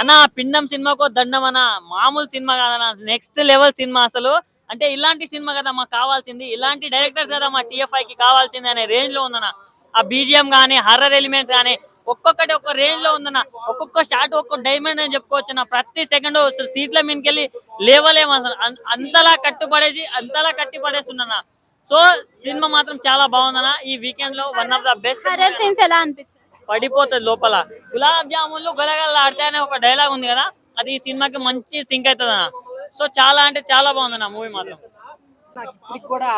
అన్న పిండం సినిమాకు దండం అన్న మామూలు సినిమా కాదన్న నెక్స్ట్ లెవెల్ సినిమా అసలు. అంటే ఇలాంటి సినిమా కదా మాకు కావాల్సింది. ఇలాంటి డైరెక్టర్స్ కదా మా టీఎఫ్ఐ కి కావాల్సింది అనే రేంజ్లో ఉందన్న. ఆ బీజిఎం గానీ హర్రర్ ఎలిమెంట్స్ గానీ ఒక్కొక్కటి ఒక్క రేంజ్లో ఉందన్న. ఒక్కొక్క షాట్ ఒక్కొక్క డైమండ్ అని చెప్పుకోవచ్చు అన్న. ప్రతి సెకండ్ అసలు సీట్ల మీదకెళ్ళి లేవలేము అసలు. అంతలా కట్టుపడేసి అంతలా కట్టి పడేస్తున్నా సో సినిమా మాత్రం చాలా బాగుందన్న. ఈ వీకెండ్లో వన్ ఆఫ్ ద బెస్ట్ ఎలా అనిపించింది పడిపోతుంది లోపల. గులాబ్ జామున్లు గలగల ఆడితే ఒక డైలాగ్ ఉంది కదా? అది ఈ సినిమాకి మంచి సింక్ అవుతుంది అన్న సో చాలా అంటే చాలా బాగుంది నా మూవీ మాత్రం ఇప్పటికి కూడా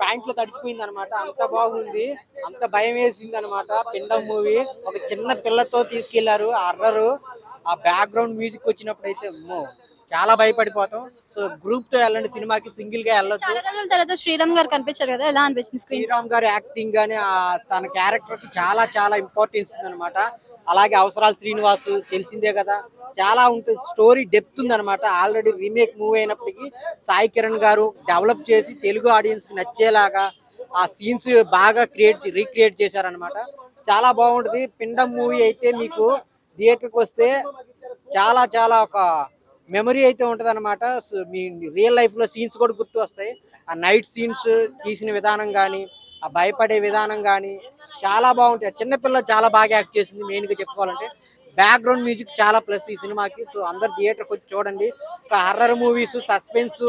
ప్యాంట్లో తడిచిపోయింది అనమాట అంత బాగుంది. అంత భయం వేసింది అనమాట పిండం మూవీ. ఒక చిన్న పిల్లతో తీసుకెళ్ళారు అర్రరు. ఆ బ్యాక్గ్రౌండ్ మ్యూజిక్ వచ్చినప్పుడు అయితే చాలా భయపడిపోతాం. సో గ్రూప్తో వెళ్ళండి సినిమాకి సింగిల్గా చాలా రోజుల తర్వాత శ్రీరామ్ గారు కనిపించారు కదా ఎలా అనిపించింది శ్రీరామ్ గారి యాక్టింగ్ గానీ ఆ తన క్యారెక్టర్కి చాలా చాలా ఇంపార్టెన్స్ ఉంది అనమాట అలాగే అవసరాలు శ్రీనివాస్ తెలిసిందే కదా చాలా ఉంటుంది స్టోరీ డెప్త్ ఉంది అనమాట ఆల్రెడీ రీమేక్ మూవీ అయినప్పటికీ సాయి కిరణ్ గారు డెవలప్ చేసి తెలుగు ఆడియన్స్కి నచ్చేలాగా ఆ సీన్స్ బాగా క్రియేట్ రీక్రియేట్ చేశారనమాట చాలా బాగుంటుంది. పిండం మూవీ అయితే మీకు థియేటర్కి వస్తే చాలా చాలా ఒక మెమరీ అయితే ఉంటుంది అనమాట మీ రియల్ లైఫ్లో సీన్స్ కూడా గుర్తు వస్తాయి ఆ నైట్ సీన్స్ తీసిన విధానం కానీ ఆ భయపడే విధానం కానీ చాలా బాగుంటాయి. చిన్నపిల్ల చాలా బాగా యాక్ట్ చేసింది మెయిన్గా చెప్పుకోవాలంటే. బ్యాక్గ్రౌండ్ మ్యూజిక్ చాలా ప్లస్ ఈ సినిమాకి. సో అందరు థియేటర్కి వచ్చి చూడండి. ఒక హర్రర్ మూవీస్ సస్పెన్స్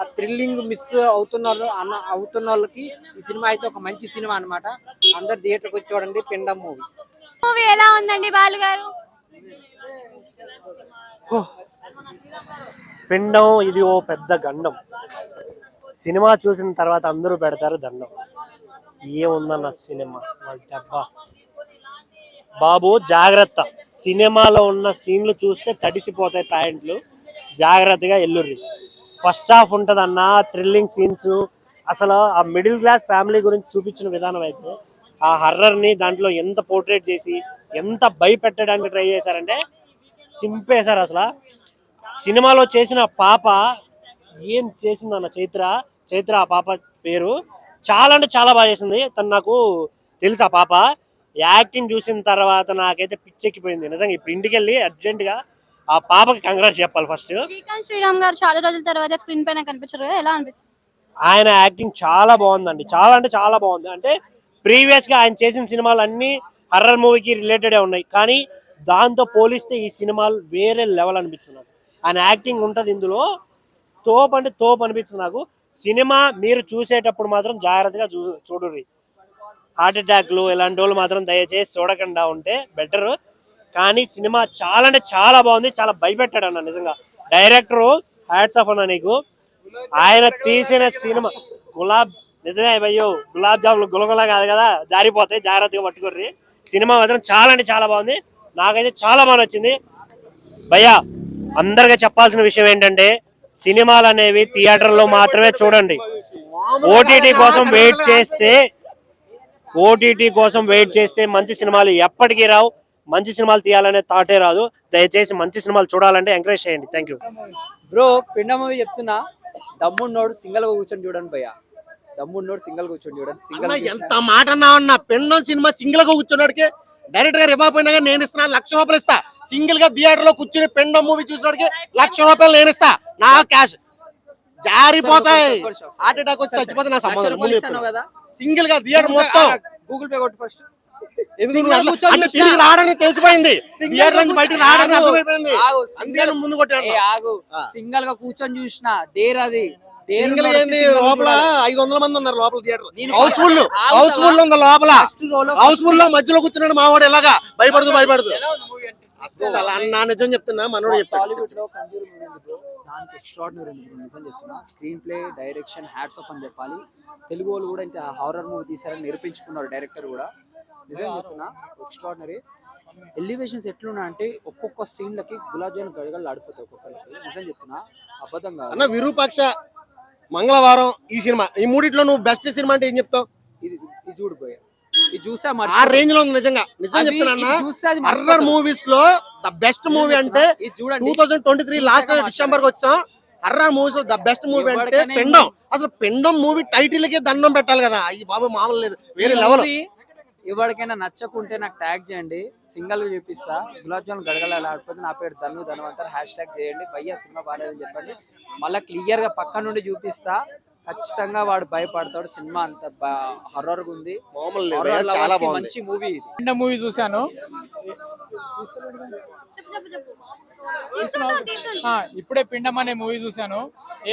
ఆ థ్రిల్లింగ్ మిస్ అవుతున్న వాళ్ళు అన్న అవుతున్న వాళ్ళకి ఈ సినిమా అయితే ఒక మంచి సినిమా అన్నమాట. అందరు థియేటర్కి వచ్చి చూడండి. పిండం మూవీ. మూవీ ఎలా ఉందండి బాలు గారు పిండం ఇది ఓ పెద్ద గండం. సినిమా చూసిన తర్వాత అందరూ పెడతారు దండం. ఏముందన్న సినిమా? వాళ్ళ దెబ్బ. బాబు జాగ్రత్త. సినిమాలో ఉన్న సీన్లు చూస్తే తడిసిపోతాయి ప్యాంట్లు. జాగ్రత్తగా ఎల్లుర్రి. ఫస్ట్ హాఫ్ ఉంటుందన్న థ్రిల్లింగ్ సీన్స్. అసలు ఆ మిడిల్ క్లాస్ ఫ్యామిలీ గురించి చూపించిన విధానం అయితే ఆ హర్రర్ని దాంట్లో ఎంత పోర్ట్రేట్ చేసి ఎంత భయపెట్టడానికి ట్రై చేశారంటే చింపేశారు అసలు. సినిమాలో చేసిన పాప ఏం చేసిందన్న చైత్ర చైత్ర ఆ పాప పేరు. చాలా అంటే చాలా బాగా చేసింది. తను నాకు తెలుసు ఆ పాప. యాక్టింగ్ చూసిన తర్వాత నాకైతే పిచ్చెక్కిపోయింది. నిజంగా ఇప్పుడు ఇంటికి వెళ్ళి అర్జెంటుగా ఆ పాపకి కంగ్రాట్స్ చెప్పాలి ఫస్ట్. శ్రీకాంత్ శ్రీరామ్ గారు చాలా రోజుల తర్వాత స్క్రీన్ పైన కనిపించారు. ఎలా అనిపించింది? ఆయన యాక్టింగ్ చాలా బాగుందండి. చాలా అంటే చాలా బాగుంది. అంటే ప్రీవియస్గా ఆయన చేసిన సినిమాలు అన్ని హర్రర్ మూవీకి రిలేటెడ్ ఉన్నాయి. కానీ దాంతో పోలిస్తే ఈ సినిమాలు వేరే లెవెల్ అనిపించింది నాకు. ఆయన యాక్టింగ్ ఉంటుంది ఇందులో. తోపు అంటే తోపు అనిపిస్తుంది నాకు. సినిమా మీరు చూసేటప్పుడు మాత్రం జాగ్రత్తగా చూ చూడుర్రి. హార్ట్ అటాక్లు ఇలాంటి వాళ్ళు మాత్రం దయచేసి చూడకుండా ఉంటే బెటర్. కానీ సినిమా చాలా అంటే చాలా బాగుంది. చాలా భయపెట్టాడు అన్న నిజంగా. డైరెక్టర్ హ్యాట్స్ ఆఫ్ అన్న నీకు. ఆయన తీసిన సినిమా గులాబ్ నిజమే భయ్యో గులాబ్ జాములు గులగుల కాదు కదా జారిపోతాయి. జాగ్రత్తగా పట్టుకోర్రి. సినిమా మాత్రం చాలా అంటే చాలా బాగుంది. నాకైతే చాలా బాగా నచ్చింది. భయ్యా అందరికీ చెప్పాల్సిన విషయం ఏంటంటే సినిమాలు అనేవి థియేటర్లో మాత్రమే చూడండి. ఓటీటీ కోసం వెయిట్ చేస్తే ఓటీటీ కోసం వెయిట్ చేస్తే మంచి సినిమాలు ఎప్పటికీ రావు. మంచి సినిమాలు తీయాలనే థాటే రాదు. దయచేసి మంచి సినిమాలు చూడాలంటే ఎంకరేజ్ చేయండి. Thank you. బ్రో పిండ మూవీ చెప్తున్నా. దమ్మున్నోడు సింగల్గా కూర్చొని చూడండి భయ్య. దమ్మున్నోడు సింగల్ కూర్చొని చూడండి. అన్న సింగల్ ఎంత మాట అన్నా పెండం సినిమా సింగిల్గా కూర్చున్నాడికి. డైరెక్ట్గా రివాపోయినా కానీ నేను ఇస్తున్నా లక్ష రూపాయలు ఇస్తా. సింగిల్గా థియేటర్లో కూర్చుని పెండం మూవీ చూసినాడికి లక్ష రూపాయలు నేను ఇస్తా. నా క్యాష్ జారిపోతాయి. హార్ట్ అటాక్ వచ్చి చచ్చిపోతే నా సంబంధం సింగిల్గా థియేటర్ మొత్తం. గూగుల్ పే కొట్టు ఫస్ట్ అంటే. తిరిగి రావడానికి తెలిసిపోయింది. Single థియేటర్ నుంచి బయటకు రావడానికి అర్థమైపోయింది. ముందు కొట్టాను. సింగల్గా కూర్చొని చూసిన డేర్ అది. సింగిల్ ఏంది? లోపల. ఐదు వందల మంది ఉన్నారు లోపల థియేటర్ నేను హౌస్ఫుల్? హౌస్ఫుల్ ఉంది లోపల? First row లో హౌస్ఫుల్లో మధ్యలో కూర్చున్నాడు మావాడు ఎలాగా? భయపడుతూ భయపడుతూ ఎలా ఉంది మూవీ అంటే? అసలు అన్న నిజం చెప్తున్నా మనోడు బ్రో దానికి ఎక్స్ట్రాడినరీ నిజం చెప్తున్నా. Screen play direction hats off అని చెప్పాలి. తెలుగు వాళ్ళు కూడా ఇంత హారర్ మూవీ తీసారని నిరూపించుకున్నారు డైరెక్టర్ కూడా. నిజం చెప్తున్నా ఎక్స్ట్రాడినరీ ఎలివేషన్స్ ఎట్లున్నా అంటే ఒక్కొక్క సీన్లకి గులాబ్ జామున్ గడగలు ఆడిపోతాయి ఒక్కొక్కరికి నిజం చెప్తున్నా అబద్ధం కాదు. అన్న విరూపాక్ష మంగళవారం ఈ సినిమా. ఈ మూడిట్లో నువ్వు బెస్ట్ సినిమా అంటే ఏం చెప్తావు? ఇది ఇది చూడు పోయా. ఇది చూసా ఆ రేంజ్లో ఉంది నిజంగా. నిజం అవి- చెప్తున్నా హర్రర్. మూవీస్లో ద బెస్ట్ మూవీ అంటే two thousand twenty three last డిసెంబర్కి వచ్చాం. హర్రర్ మూవీస్లో ద బెస్ట్ మూవీ అంటే పెండం అసలు పెండం మూవీ టైటిల్కి దండం పెట్టాలి కదా. అయ్యి బాబు మామూలు లేదు. వేరే లెవెల్ ఎవరికైనా నచ్చకుంటే నాకు ట్యాగ్ చేయండి. సింగల్గా చూపిస్తా. గులాబ్ జామున్ గడగడలాడిపోతే నా పేరు ధను ధనవంతర్. హ్యాష్ ట్యాగ్ చేయండి. భయ్య సినిమా బాగాలేదని చెప్పండి. మళ్ళీ క్లియర్గా పక్క నుండి చూపిస్తా. ఖచ్చితంగా వాడు భయపడతాడు. సినిమా అంత హర్రర్ ఉంది. మంచి మూవీ ఇది. నిన్న మూవీ చూశాను. ఇప్పుడే పిండం అనే మూవీ చూశాను.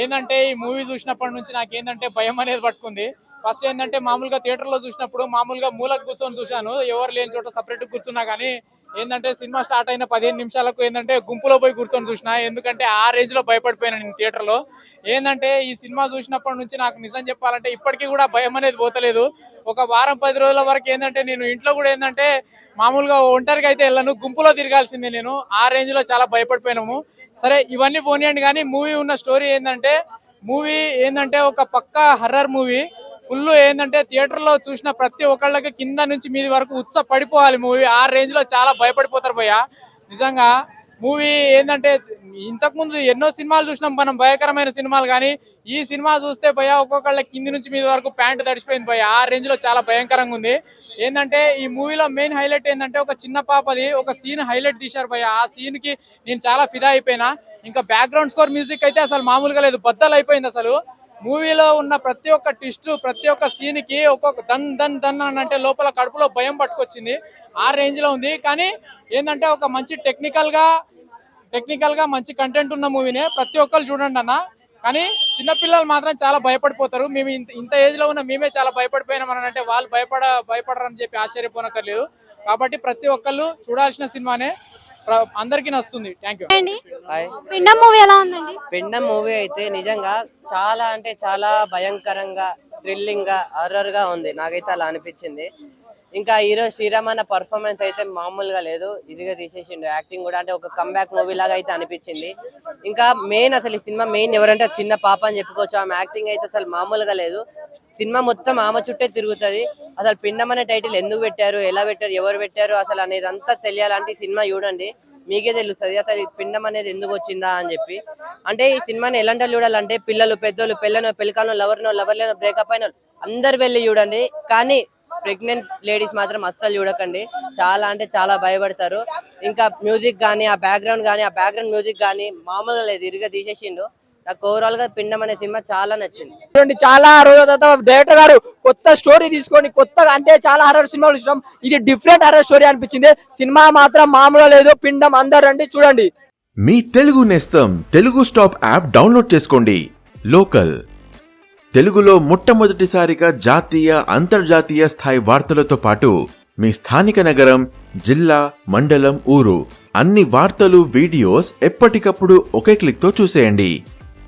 ఏంటంటే ఈ మూవీ చూసినప్పటి నుంచి నాకు ఏంటంటే భయం అనేది పట్టుకుంది. ఫస్ట్ ఏంటంటే మామూలుగా థియేటర్లో చూసినప్పుడు మామూలుగా మూలకు కూర్చొని చూశాను. ఎవరు లేని చోట సపరేట్ కూర్చున్నా కానీ ఏంటంటే సినిమా స్టార్ట్ అయిన పదిహేను నిమిషాలకు ఏంటంటే గుంపులో పోయి కూర్చొని చూసిన ఎందుకంటే ఆ రేంజ్లో భయపడిపోయాను నేను థియేటర్లో ఏంటంటే ఈ సినిమా చూసినప్పటి నుంచి నాకు నిజం చెప్పాలంటే ఇప్పటికీ కూడా భయం అనేది పోతలేదు. ఒక వారం పది రోజుల వరకు ఏంటంటే నేను ఇంట్లో కూడా ఏంటంటే మామూలుగా ఒంటరిగా అయితే వెళ్ళను గుంపులో తిరగాల్సిందే నేను. ఆ రేంజ్లో చాలా భయపడిపోయినాము. సరే ఇవన్నీ పోనీయండి కానీ మూవీ ఉన్న స్టోరీ ఏంటంటే మూవీ ఏంటంటే ఒక పక్క హర్రర్ మూవీ. ఫుల్ ఏంటంటే థియేటర్లో చూసిన ప్రతి ఒక్కళ్ళకి కింద నుంచి మీది వరకు ఉత్స పడిపోవాలి మూవీ. ఆ రేంజ్లో చాలా భయపడిపోతారు భయ్యా. నిజంగా మూవీ ఏంటంటే ఇంతకు ముందు ఎన్నో సినిమాలు చూసినాం మనం భయంకరమైన సినిమాలు కానీ. ఈ సినిమా చూస్తే భయ ఒక్కొక్కళ్ళ కింది నుంచి మీద వరకు ప్యాంట్ తడిసిపోయింది భయ ఆ రేంజ్లో చాలా భయంకరంగా ఉంది. ఏంటంటే ఈ మూవీలో మెయిన్ హైలైట్ ఏంటంటే ఒక చిన్న పాపది ఒక సీన్ హైలైట్ తీశారు భయ ఆ సీన్కి నేను చాలా ఫిదా అయిపోయినా. ఇంకా బ్యాక్గ్రౌండ్ స్కోర్ మ్యూజిక్ అయితే అసలు మామూలుగా లేదు. బద్దలు అయిపోయింది అసలు. మూవీలో ఉన్న ప్రతి ఒక్క ట్విస్ట్ ప్రతి ఒక్క సీన్కి ఒక్కొక్క దన్ దన్ దన్ అని అంటే లోపల కడుపులో భయం పట్టుకొచ్చింది. ఆ రేంజ్లో ఉంది. కానీ ఏంటంటే ఒక మంచి టెక్నికల్గా టెక్నికల్గా మంచి కంటెంట్ ఉన్న మూవీనే ప్రతి ఒక్కరు చూడండి అన్న. కానీ చిన్నపిల్లలు మాత్రం చాలా భయపడిపోతారు. మేము ఇంత ఇంత ఏజ్లో ఉన్న మేమే చాలా భయపడిపోయినాం అని అంటే వాళ్ళు భయపడ భయపడరని చెప్పి ఆశ్చర్యపోనక్కర్లేదు. కాబట్టి ప్రతి ఒక్కళ్ళు చూడాల్సిన సినిమానే. అందరికీ నచ్చుతుంది. థ్యాంక్ యూ పిండం మూవీ ఎలా ఉందండి? పిండం మూవీ అయితే నిజంగా చాలా అంటే చాలా భయంకరంగా థ్రిల్లింగ్గా హర్రర్గా ఉంది. నాకైతే అలా అనిపించింది. ఇంకా హీరో శ్రీరామ్ అన్న పర్ఫార్మెన్స్ అయితే మామూలుగా లేదు. ఇదిగా తీసేసిండు. యాక్టింగ్ కూడా అంటే ఒక కంబ్యాక్ మూవీ లాగా అయితే అనిపించింది. ఇంకా మెయిన్ అసలు ఈ సినిమా మెయిన్ ఎవరంటే చిన్న పాప అని చెప్పుకోవచ్చు. ఆమె యాక్టింగ్ అయితే అసలు మామూలుగా లేదు. సినిమా మొత్తం ఆమె చుట్టే తిరుగుతుంది. అసలు పిండం అనే టైటిల్ ఎందుకు పెట్టారు? ఎలా పెట్టారు? ఎవరు పెట్టారు? అసలు అనేది అంతా తెలియాలంటే ఈ సినిమా చూడండి. మీకే తెలుస్తుంది. అసలు ఈ పిండం అనేది ఎందుకు వచ్చిందా అని చెప్పి. అంటే ఈ సినిమాని ఎలాంటి చూడాలంటే పిల్లలు పెద్దోళ్ళు పిల్లనో పెళ్ళికాలను లవర్నో లవర్లేనో బ్రేకప్ అయిన అందరు వెళ్ళి చూడండి. కానీ ప్రెగ్నెంట్ లేడీస్ మాత్రం అస్సలు చూడకండి. చాలా అంటే చాలా భయపడతారు. ఇంకా మ్యూజిక్ కానీ ఆ బ్యాక్గ్రౌండ్ కానీ ఆ బ్యాక్గ్రౌండ్ మ్యూజిక్ కానీ మామూలుగా లేదు. ఇరుగా తీసేసిండు. నాకు ఓవరాల్గా పిండం అనే సినిమా చాలా నచ్చింది. చూడండి చాలా రోజుల తర్వాత డైరెక్టర్ గారు కొత్త స్టోరీ తీసుకొని కొత్తగా అంటే చాలా హర్రర్ సినిమాలు చూసినాం ఇది డిఫరెంట్ హర్రర్ స్టోరీ అనిపించింది. సినిమా మాత్రం మామూలు లేదు పిండం అందరు రండి చూడండి. మీ తెలుగు నేస్తం తెలుగు స్టాప్ యాప్ డౌన్లోడ్ చేసుకోండి. లోకల్. తెలుగులో మొట్టమొదటిసారిగా జాతీయ అంతర్జాతీయ స్థాయి వార్తలతో పాటు మీ స్థానిక నగరం జిల్లా మండలం ఊరు. అన్ని వార్తలు వీడియోస్ ఎప్పటికప్పుడు ఒకే క్లిక్తో చూసేయండి.